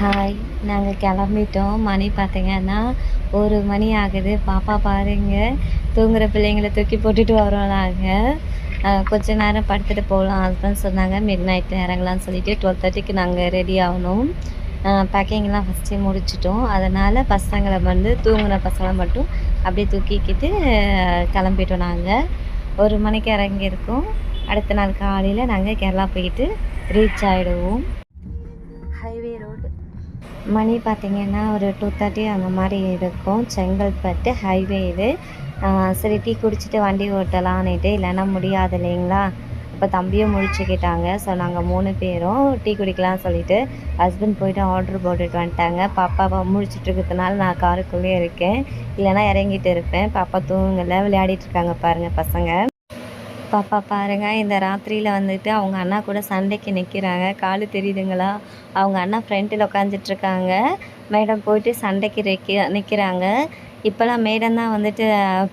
Hi நாங்கள் கிளம்பிட்டோம். மணி பார்த்தீங்கன்னா ஒரு மணி ஆகுது. பாப்பா பாருங்க. தூங்குகிற பிள்ளைங்கள தூக்கி போட்டுட்டு வரோம் நாங்கள் கொஞ்ச நேரம் படுத்துட்டு போகலாம். ஹஸ்பண்ட் சொன்னாங்க மிட் நைட்டில் இறங்கலாம்னு சொல்லிட்டு டுவெல் தேர்ட்டிக்கு நாங்கள் ரெடி ஆகணும். பேக்கிங்லாம் ஃபஸ்ட்டே முடிச்சிட்டோம். அதனால் பசங்களை வந்து தூங்கின பசங்களை மட்டும் அப்படியே தூக்கிக்கிட்டு கிளம்பிட்டோம் நாங்கள் ஒரு மணிக்கு இறங்கியிருக்கோம். அடுத்த நாள் காலையில் நாங்கள் கேரளா போயிட்டு ரீச் ஆகிடுவோம் மணி பார்த்திங்கன்னா ஒரு டூ தேர்ட்டி அந்த மாதிரி இருக்கும். செங்கல்பட்டு ஹைவே இது. சரி டீ குடிச்சிட்டு வண்டி ஓட்டலான்னுட்டு இல்லைன்னா முடியாது இல்லைங்களா? இப்போ தம்பியும் முடிச்சுக்கிட்டாங்க ஸோ நாங்கள் மூணு பேரும் டீ குடிக்கலாம்னு சொல்லிட்டு ஹஸ்பண்ட் போயிட்டு ஆர்டர் போட்டுட்டு வந்துட்டாங்க. பாப்பா முழிச்சிட்டு இருக்கிறதுனால நான் காருக்குள்ளேயே இருக்கேன். இல்லைன்னா இறங்கிட்டு இருப்பேன். பாப்பா தூங்கலை. விளையாடிட்டு இருக்காங்க பாருங்கள் பசங்க. பாப்பா பாருங்கள் இந்த ராத்திரியில் வந்துட்டு அவங்க அண்ணா கூட சண்டைக்கு நிற்கிறாங்க காலு தெரியுதுங்களா? அவங்க அண்ணா ஃப்ரண்ட்டில் உட்காந்துட்ருக்காங்க மேடம் போயிட்டு சண்டைக்கு நிற்க நிற்கிறாங்க இப்போல்லாம் மேடம் தான் வந்துட்டு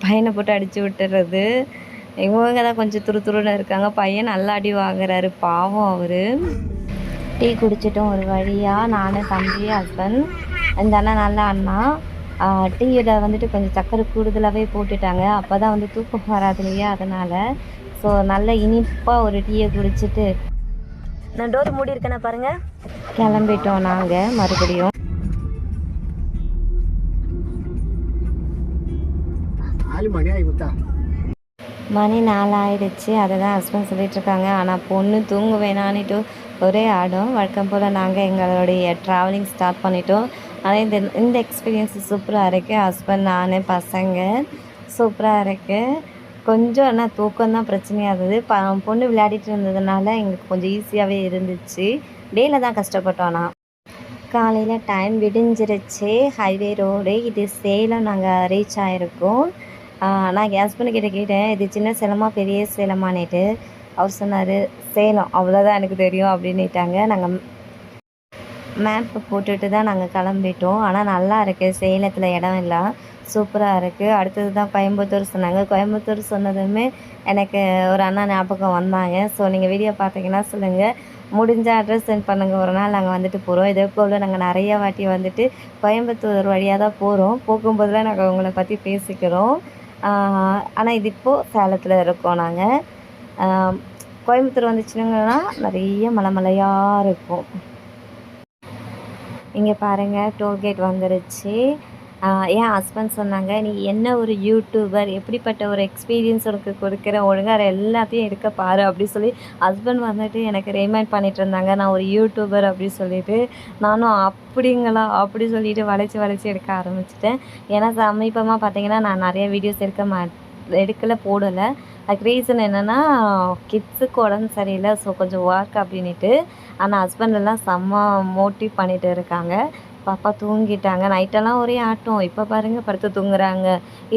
பையனை போட்டு அடித்து விட்டுறது. இவங்க தான் கொஞ்சம் துரு துருன்னு இருக்காங்க. பையன் நல்லா அடி வாங்குறாரு. பாவம் அவர். டீ குடிச்சிட்டோம் ஒரு வழியாக நான் தம்பி ஹஸ்பண்ட் இந்த அண்ணா நல்ல அண்ணா. டீயில் வந்துட்டு கொஞ்சம் சக்கரை கூடுதலாகவே போட்டுட்டாங்க. அப்போ தான் வந்து தூக்கம் வராது இல்லையா? அதனால் ஸோ நல்ல இனிப்பாக ஒரு டீயை குடிச்சிட்டு நான் டோர் மூடி இருக்கேனா பாருங்கள் கிளம்பிட்டோம் நாங்கள் மறுபடியும். மணி நாலாயிடுச்சு அதை தான் ஹஸ்பண்ட் சொல்லிகிட்ருக்காங்க ஆனால் பொண்ணு தூங்க வேணான்னுட்டு ஒரே ஆடும். வழக்கம் போல் நாங்கள் எங்களுடைய ட்ராவலிங் ஸ்டார்ட் பண்ணிட்டோம். ஆனால் இந்த இந்த எக்ஸ்பீரியன்ஸ் சூப்பராக இருக்குது ஹஸ்பண்ட் நான் பசங்க சூப்பராக இருக்குது கொஞ்சம் ஆனால் தூக்கம் தான் பிரச்சனையாக இருந்தது. ப பொண்ணு விளையாடிட்டு இருந்ததுனால எங்களுக்கு கொஞ்சம் ஈஸியாகவே இருந்துச்சு. டேயில் தான் கஷ்டப்பட்டோம் ஆனால் காலையில் டைம் விடிஞ்சிருச்சு. ஹைவே ரோடு இது சேலம் நாங்கள் ரீச் ஆகிருக்கோம் நான் என் ஹஸ்பண்ட் கிட்ட கேட்டேன் இது சின்ன சேலமா பெரிய சேலமானேட்டு அவர் சொன்னார் சேலம் அவ்வளோதான் எனக்கு தெரியும் அப்படின்னுட்டாங்க. நாங்கள் மேப்பை போட்டுட்டு தான் நாங்கள் கிளம்பிட்டோம். ஆனால் நல்லா இருக்குது சேலத்தில் இடம் இல்லை சூப்பராக இருக்குது அடுத்தது தான் கோயம்புத்தூர் சொன்னாங்க. கோயம்புத்தூர் சொன்னதுமே எனக்கு ஒரு அண்ணா ஞாபகம் வந்தாங்க. ஸோ நீங்கள் வீடியோ பார்த்தீங்கன்னா சொல்லுங்கள் முடிஞ்ச அட்ரஸ் சென்ட் பண்ணுங்கள் ஒரு நாள் நாங்கள் வந்துட்டு போகிறோம் இதே போல் நாங்கள் நிறைய வாட்டி வந்துட்டு கோயம்புத்தூர் வழியாக தான் போகிறோம் போகும்போதெல்லாம் நாங்கள் உங்களை பற்றி பேசிக்கிறோம். ஆனால் இது இப்போது சேலத்தில் இருக்கோம் நாங்கள் கோயம்புத்தூர் வந்துச்சுனுங்கன்னா நிறைய மலை மலையாக இருக்கும். இங்கே பாருங்கள் டோல்கேட் வந்துருச்சு. என் ஹஸ்பண்ட் சொன்னாங்க நீ என்ன ஒரு யூடியூபர் எப்படிப்பட்ட ஒரு எக்ஸ்பீரியன்ஸ் உனக்கு கொடுக்குற? ஒழுங்காக எல்லாத்தையும் எடுக்க பாரு அப்படின்னு சொல்லி ஹஸ்பண்ட் வந்துட்டு எனக்கு ரிமைண்ட் பண்ணிட்டு இருந்தாங்க. நான் ஒரு யூடியூபர் அப்படின்னு சொல்லிட்டு நானும் அப்படிங்களா அப்படி சொல்லிட்டு வளைச்சி வளைச்சி எடுக்க ஆரம்பிச்சிட்டேன். ஏன்னா சமீபமாக பார்த்தீங்கன்னா நான் நிறைய வீடியோஸ் எடுக்க மா எடுக்கலை போடலை. அதுக்கு ரீசன் என்னென்னா கிட்ஸுக்கு உடம்பு சரியில்லை ஸோ கொஞ்சம் ஒர்க் அப்படின்ட்டு ஆனால் ஹஸ்பண்ட் எல்லாம் செம்ம மோட்டிவ் பண்ணிட்டு இருக்காங்க. பாப்பா தூங்கிட்டாங்க. நைட்டெல்லாம் ஒரே ஆட்டம். இப்போ பாருங்கள் படுத்து தூங்குறாங்க.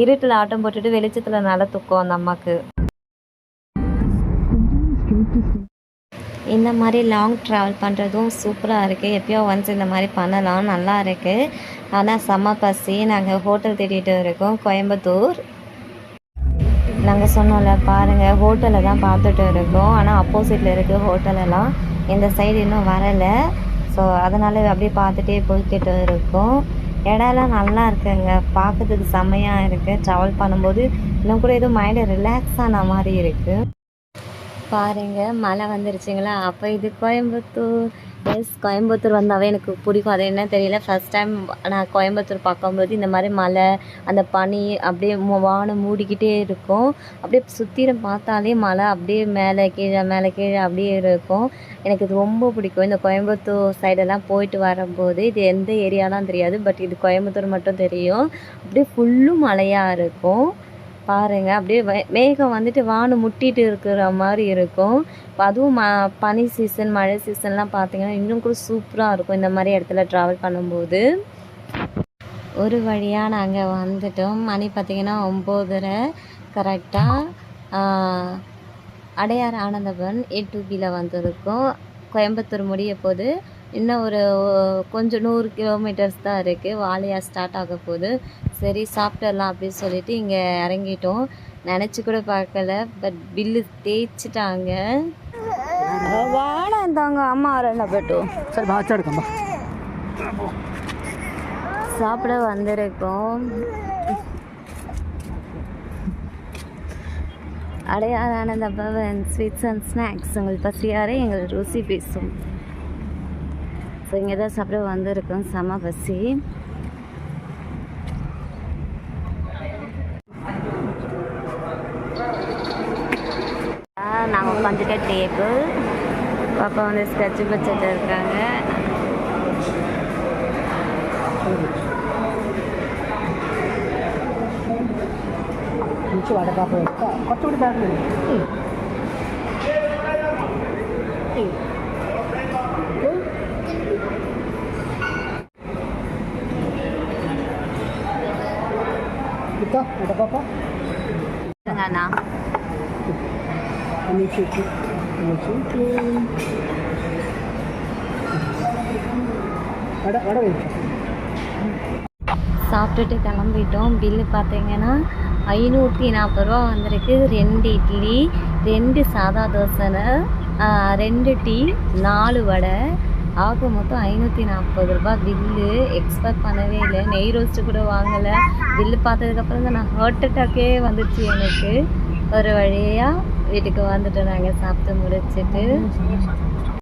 இருட்டில் ஆட்டம் போட்டுட்டு வெளிச்சத்தில் நல்லா தூக்கம் அந்த அம்மாவுக்கு இந்த மாதிரி லாங் ட்ராவல் பண்ணுறதும் சூப்பராக இருக்குது எப்பயோ ஒன்ஸ் இந்த மாதிரி பண்ணலாம். நல்லா இருக்குது ஆனால் செம்ம பசி. நாங்கள் ஹோட்டல் தேடிட்டு இருக்கோம் கோயம்புத்தூர். நாங்கள் சொன்னோம்ல பாருங்கள் ஹோட்டலை தான் பார்த்துட்டு இருக்கோம். ஆனால் அப்போசிட்டில் இருக்குது ஹோட்டலெல்லாம் இந்த சைடு இன்னும் வரலை. ஸோ அதனால் அப்படியே பார்த்துட்டே போய்கிட்டு இருக்கோம். இடம்லாம் நல்லா இருக்குங்க. பார்க்கறதுக்கு செம்மையாக இருக்குது ட்ராவல் பண்ணும்போது இன்னும் கூட ஏதோ மைண்டு ரிலாக்ஸ் ஆன மாதிரி இருக்குது பாருங்க மழை வந்துருச்சுங்களா? அப்போ இது கோயம்புத்தூர். எஸ் கோயம்புத்தூர் வந்தாவே எனக்கு பிடிக்கும். அது என்ன தெரியல. ஃபஸ்ட் டைம் நான் கோயம்புத்தூர் பார்க்கும்போது இந்த மாதிரி மலை அந்த பனி அப்படியே வானம் மூடிக்கிட்டே இருக்கும். அப்படியே சுற்றிலும் பார்த்தாலே மலை அப்படியே மேலே கீழே மேலே கீழே அப்படியே இருக்கும். எனக்கு இது ரொம்ப பிடிக்கும். இந்த கோயம்புத்தூர் சைடெல்லாம் போயிட்டு வரும்போது இது எந்த ஏரியாலாம் தெரியாது. பட் இது கோயம்புத்தூர் மட்டும் தெரியும். அப்படியே ஃபுல்லும் மலையாக இருக்கும். பாருங்க அப்படியே வே- மேகம் வந்துட்டு வானம் முட்டிட்டு இருக்கிற மாதிரி இருக்கும். அதுவும் ம பனி சீசன் மழை சீசன்லாம் பார்த்தீங்கன்னா இன்னும் கூட சூப்பராக இருக்கும் இந்த மாதிரி இடத்துல ட்ராவல் பண்ணும்போது. ஒரு வழியாக நாங்கள் வந்துட்டோம். மணி பார்த்திங்கன்னா ஒம்போதரை கரெக்டாக அடையார் ஆனந்தபவன் ஏ டூபியில் வந்திருக்கோம். கோயம்புத்தூர் முடிய போது இன்னும் ஒரு கொஞ்சம் நூறு கிலோமீட்டர்ஸ் தான் இருக்குது வாலியா ஸ்டார்ட் ஆக போகுது. சரி சாப்பிட்டுடலாம் அப்படின்னு சொல்லிட்டு இங்கே இறங்கிட்டோம். நினச்சி கூட பார்க்கல பட் பில்லு தேய்ச்சிட்டாங்க. வாடா தாங்க அம்மா ரெண்டா போய்ட்டோம் சரி வாட்சா சாப்பிட வந்திருக்கோம். Adyar Ananda Pawan sweets and snacks உங்கள் பசியாரே எங்கள் ருசி பேசும். ஸோ இங்கே தான் சாப்பிட வந்திருக்கோம் செம பசி. நாங்கள் உட்காந்துட்ட டேபிள். பாப்பா வந்து ஸ்கெட்ச் பட்ஜெட் இருக்காங்க. வடை பாப்பா கொச்சோடு அண்ணா சாப்பிட்டுட்டு கிளம்பிட்டோம். பில்லு பார்த்தீங்கன்னா ஐநூற்றி நாற்பது ரூபா வந்திருக்கு. ரெண்டு இட்லி ரெண்டு சாதா தோசை ரெண்டு டீ நாலு வடை. ஆக மொத்தம் ஐநூற்றி நாற்பது ரூபா பில்லு எக்ஸ்பெக்ட் பண்ணவே இல்லை. நெய் ரோஸ்ட்டு கூட வாங்கலை. பில்லு பார்த்ததுக்கப்புறம் தான் நான் ஹார்ட் அட்டாக்கே வந்துச்சு எனக்கு. ஒரு வழியாக வீட்டுக்கு வந்துட்டோம் நாங்கள் சாப்பிட்டு முடிச்சிட்டு.